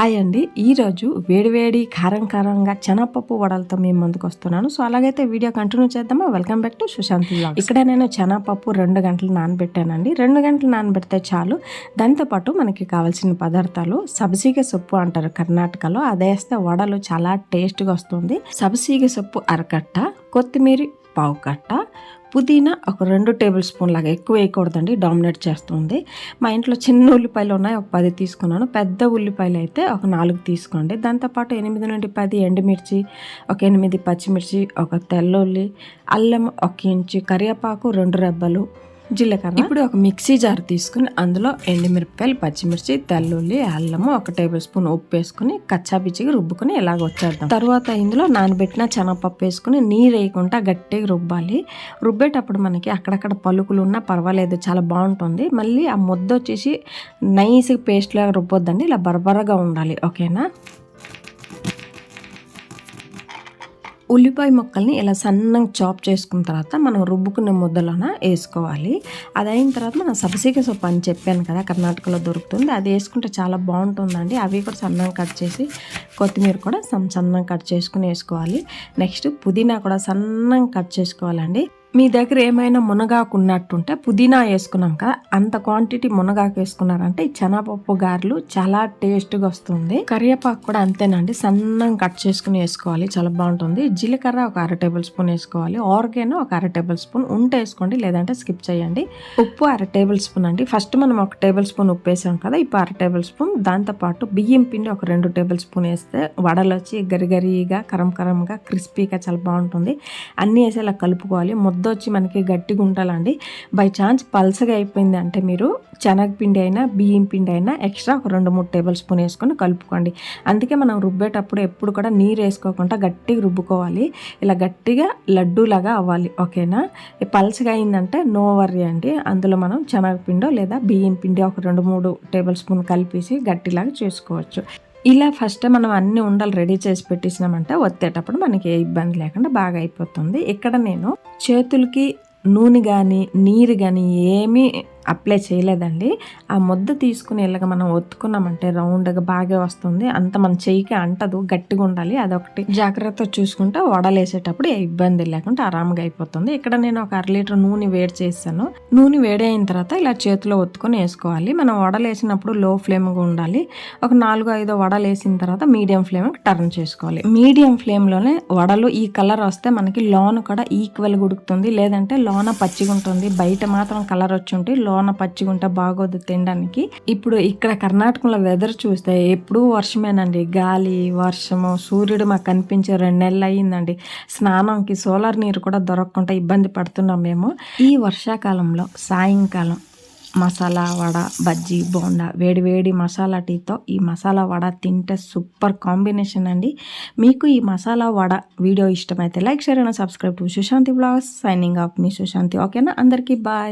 Hi అండి. ఈరోజు వేడివేడి కారం కారంగా శనగపప్పు వడలతో మేము ముందుకు వస్తున్నాను. సో అలాగైతే వీడియో కంటిన్యూ చేద్దామా? వెల్కమ్ బ్యాక్ టు సుశాంత్ ఇక్కడ నేను శనగపప్పు రెండు గంటలు నానబెట్టానండి. రెండు గంటలు నానబెడితే చాలు. దాంతోపాటు మనకి కావాల్సిన పదార్థాలు సబ్సీగ సొప్పు అంటారు కర్ణాటకలో. అదేస్తే వడలు చాలా టేస్ట్గా వస్తుంది. సబ్సీగ సొప్పు అరకట్ట కొత్తిమీర పావు కట్ట పుదీనా ఒక రెండు టేబుల్ స్పూన్ లాగా ఎక్కువ వేయకూడదండి డామినేట్ చేస్తుంది. మా ఇంట్లో చిన్న ఉల్లిపాయలు ఉన్నాయి ఒక పది తీసుకున్నాను. పెద్ద ఉల్లిపాయలు అయితే ఒక నాలుగు తీసుకోండి. దాంతోపాటు ఎనిమిది నుండి పది ఎండుమిర్చి ఒక ఎనిమిది పచ్చిమిర్చి ఒక తెల్లుల్లి అల్లం ఒక ఇంచు కరివేపాకు రెండు రెబ్బలు జీలకర్ర. ఇప్పుడు ఒక మిక్సీ జార్ తీసుకుని అందులో ఎండుమిరపకాయలు పచ్చిమిర్చి తెల్లుల్లి అల్లము ఒక టేబుల్ స్పూన్ ఉప్పు వేసుకుని కచ్చాపిచ్చిగా రుబ్బుకుని ఇలాగ వచ్చేద్దాం. తర్వాత ఇందులో నానబెట్టిన శనగపప్పు వేసుకుని నీరు వేయకుండా గట్టిగా రుబ్బాలి. రుబ్బేటప్పుడు మనకి అక్కడక్కడ పలుకులు ఉన్నా పర్వాలేదు చాలా బాగుంటుంది. మళ్ళీ ఆ ముద్ద వచ్చేసి నైస్ పేస్ట్ లాగా రుబ్బొద్దండి ఇలా బరబరగా ఉండాలి. ఓకేనా? ఉల్లిపాయ ముక్కల్ని ఇలా సన్నంగా చాప్ చేసుకున్న తర్వాత మనం రుబ్బుకున్న ముద్దలోన వేసుకోవాలి. అది అయిన తర్వాత మనం సబసీక సొప్పు అని చెప్పాను కదా కర్ణాటకలో దొరుకుతుంది. అది వేసుకుంటే చాలా బాగుంటుందండి. అవి కూడా సన్నంగా కట్ చేసి కొత్తిమీర కూడా సన్నంగా కట్ చేసుకుని వేసుకోవాలి. నెక్స్ట్ పుదీనా కూడా సన్నంగా కట్ చేసుకోవాలండి. మీ దగ్గర ఏమైనా మునగాకు ఉన్నట్టుంటే పుదీనా వేసుకున్నాం కదా అంత క్వాంటిటీ మునగాకు వేసుకున్నారంటే ఈ చెనాపప్పు గారెలు చాలా టేస్ట్గా వస్తుంది. కరివేపాకు కూడా అంతేనండి సన్నంగా కట్ చేసుకుని వేసుకోవాలి చాలా బాగుంటుంది. జీలకర్ర ఒక అర టేబుల్ స్పూన్ వేసుకోవాలి ఆర్గానో ఒక అర టేబుల్ స్పూన్ ఉంటే వేసుకోండి లేదంటే స్కిప్ చేయండి. ఉప్పు అర టేబుల్ స్పూన్ అండి ఫస్ట్ మనం ఒక టేబుల్ స్పూన్ ఉప్పు వేసాం కదా ఇప్పుడు అర టేబుల్ స్పూన్ దాంతోపాటు బియ్యం పిండి ఒక రెండు టేబుల్ స్పూన్ వేస్తే వడలు వచ్చి గరిగరిగా కరం కరంగా క్రిస్పీగా చాలా బాగుంటుంది. అన్నీ వేసి అలా కలుపుకోవాలి ముద్ద ముద్ద వచ్చి మనకి గట్టిగా ఉండాలండి. బై ఛాన్స్ పల్సగా అయిపోయింది అంటే మీరు శనగపిండి అయినా బియ్యం పిండి అయినా ఎక్స్ట్రా ఒక రెండు మూడు టేబుల్ స్పూన్ వేసుకొని కలుపుకోండి. అందుకే మనం రుబ్బేటప్పుడు ఎప్పుడు కూడా నీరు వేసుకోకుండా గట్టిగా రుబ్బుకోవాలి. ఇలా గట్టిగా లడ్డూలాగా అవ్వాలి. ఓకేనా? పల్సగా అయిందంటే నో వర్రీ అండి. అందులో మనం శనగపిండో లేదా బియ్యం పిండి ఒక రెండు మూడు టేబుల్ స్పూన్ కలిపేసి గట్టిలాగా చేసుకోవచ్చు. ఇలా ఫస్ట్ మనం అన్ని ఉండలు రెడీ చేసి పెట్టేసినామంటే వత్తేటప్పుడు మనకి ఏ ఇబ్బంది లేకుండా బాగా అయిపోతుంది. ఇక్కడ నేను చేతులకి నూనె కానీ నీరు కానీ ఏమీ అప్లై చేయలేదండి. ఆ ముద్ద తీసుకుని ఇలాగ మనం ఒత్తుకున్నామంటే రౌండ్గా బాగా వస్తుంది. అంత మన చెయ్యికి అంటదు గట్టిగా ఉండాలి. అదొకటి. జాగ్రత్త చూసుకుంటే వడలేసేటప్పుడు ఏ ఇబ్బంది లేకుండా ఆరామ్గా అయిపోతుంది. ఇక్కడ నేను ఒక అర లీటర్ నూనె వేడి చేశాను. నూనె వేడి అయిన తర్వాత ఇలా చేతిలో ఒత్తుకొని వేసుకోవాలి. మనం వడలేసినప్పుడు లో ఫ్లేమ్గా ఉండాలి. ఒక నాలుగు ఐదు వడలేసిన తర్వాత మీడియం ఫ్లేమ్ టర్న్ చేసుకోవాలి. మీడియం ఫ్లేమ్లోనే వడలు ఈ కలర్ వస్తే మనకి లోన కూడా ఈక్వల్గా ఉడుకుతుంది. లేదంటే లోన పచ్చిగా ఉంటుంది బయట మాత్రం కలర్ వచ్చి ఉంటే లో సోన పచ్చిగుంట బాగోదు తినడానికి. ఇప్పుడు ఇక్కడ కర్ణాటకలో వెదర్ చూస్తే ఎప్పుడూ వర్షమేనండి. గాలి వర్షము సూర్యుడు మాకు కనిపించే రెండు నెలలు అయ్యిందండి. స్నానంకి సోలార్ నీరు కూడా దొరకకుండా ఇబ్బంది పడుతున్నాం మేము. ఈ వర్షాకాలంలో సాయంకాలం మసాలా వడ బజ్జీ బోండా వేడివేడి మసాలా టీతో ఈ మసాలా వడ తింటే సూపర్ కాంబినేషన్ అండి. మీకు ఈ మసాలా వడ వీడియో ఇష్టమైతే like share and subscribe to Sushanthi blogs. Signing off మీ సుశాంతి. ఓకేనా? అందరికీ బాయ్.